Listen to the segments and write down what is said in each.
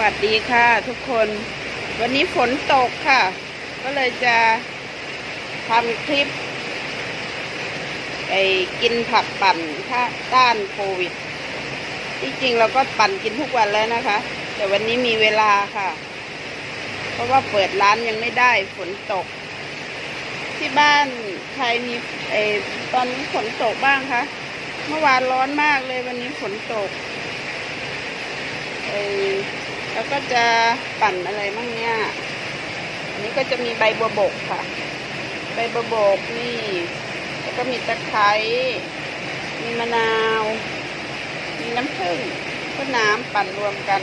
วัสดีค่ะทุกคน วันนี้ฝนตกค่ะ ก็เลยจะทำคลิปไอ้กินผักปั่นถ้าต้านโควิดที่จริงเราก็ปั่นกินทุกวันแล้วนะคะ แต่วันนี้มีเวลาค่ะ เพราะว่าเปิดร้านยังไม่ได้ฝนตก ที่บ้านใครมีไอ้ตอนนี้ฝนตกบ้างคะเมื่อวานร้อนมากเลยวันนี้ฝนตกเออ แล้วก็จะปั่นอะไรมั่งเนี่ยอันนี้ก็จะมีใบบัวบกค่ะ ใบบัวบกนี่ แล้วก็มีตะไคร้มีมะนาว มีน้ำผึ้งก็น้ำปั่นรวมกัน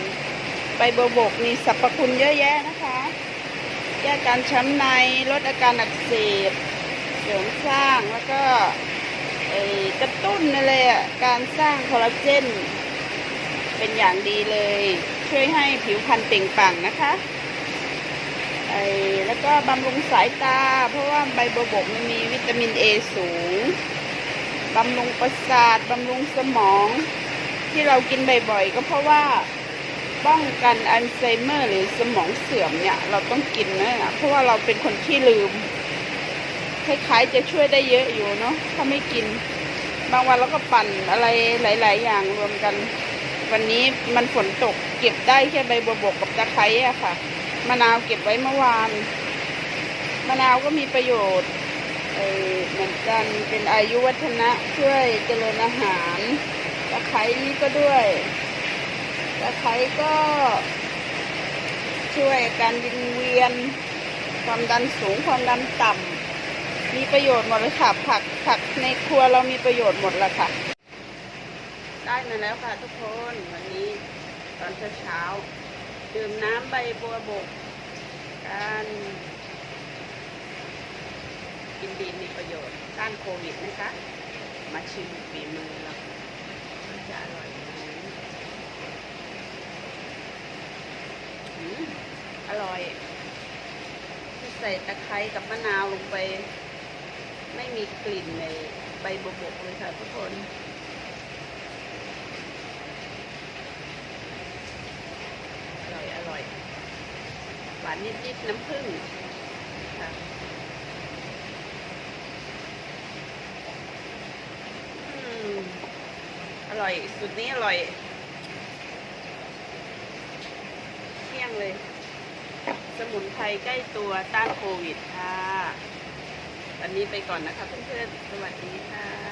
ใบบัวบกมีสรรพคุณเยอะแยะนะคะแก้การช้ำในลดอาการอักเสบเสริมสร้างแล้วก็กระตุ้นอะไรอะการสร้างคอลลาเจนเป็นอย่างดีเลย ช่วยให้ผิวพรรณเปล่งปลั่งนะคะไอ้แล้วก็บำรุงสายตา เพราะว่าใบบัวบกมันมีวิตามินเอสูง บำรุงประสาท บำรุงสมอง ที่เรากินบ่อยๆ ก็เพราะว่าป้องกันอัลไซเมอร์หรือสมองเสื่อมเนี่ย เราต้องกินนะเพราะว่าเราเป็นคนที่ลืม คล้ายๆจะช่วยได้เยอะอยู่เนาะถ้าไม่กิน บางวันเราก็ปั่นอะไรหลาย ๆ อย่างรวมกัน วันนี้มันฝนตกเก็บได้แค่ใบบัวบกกับตะไคร้อะค่ะ มะนาวเก็บไว้เมื่อวาน มะนาวก็มีประโยชน์เออเหมือนกันเป็นอายุวัฒนะช่วยเจริญอาหาร ตะไคร้นี่ก็ด้วยตะไคร้ก็ช่วยการวิงเวียน ความดันสูงความดันต่ำมีประโยชน์หมดเลยค่ะผักผักในครัวเรามีประโยชน์หมดละค่ะ ได้มาแล้วค่ะทุกคนวันนี้ตอนเช้าๆดื่มน้ำใบบัวบกการกินดีมีประโยชน์ต้านโควิดนะคะ มาชิมฝีมือเราว่าจะอร่อยไหมอืมอร่อยที่ใส่ตะไคร้กับมะนาวลงไป ไม่มีกลิ่นในใบบัวบกเลยค่ะทุกคน อร่อย อร่อย หวานนิดๆน้ำผึ้งค่ะอืมอร่อยสุดนี้อร่อยเที่ยงเลย สมุนไพรใกล้ตัวต้านโควิดค่ะ วันนี้ไปก่อนนะคะเพื่อนๆ สวัสดีค่ะ